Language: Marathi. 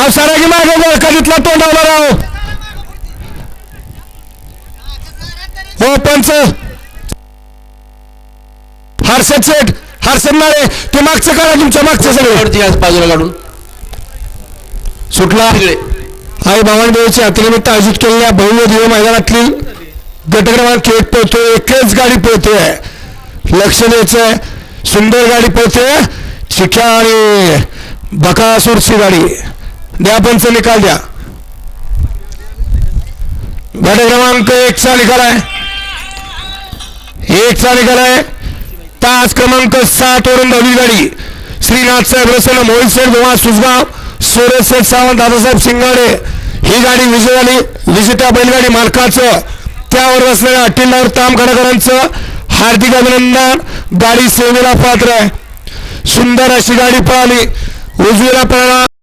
हा सारा की मागे कधीतला तोंडावला राव. हो पंच हर्षद शेठ हर्षद मारे ते मागचं करा तुमच्या मागचं सगळं. बाजूला काढून. सुटला. आई भवानीदेवीच्या यात्रेनिमित्त आयोजित केलेल्या भव्य दिव्य मैदानातली गट क्रमांक एक पळतोय एकच गाडी पळते लक्ष द्यायचंय सुंदर गाडी पळते चिख्या आणि बकासूरची गाडी. द्या पंच निकाल द्या. गट क्रमांक एकचा निकाल आहे. एकचा निकाल आहे. तास क्रमांक सात वरून धावली गाडी. श्रीनाथ साहेब रसन मोहित साहेब गोवा सुजगाव सुरेश शेठ सावंत दादासाहेब शिंगाडे. ही गाडी विजय झाली विजेत्या बैलगाडी मालकाचं. त्यावर बसलेल्या अट्टिलावर ताम खडकरांचं हार्दिक अभिनंदन. गाडी सेवेला पात्र आहे. सुंदर अशी गाडी पळाली. उजवीला पळाला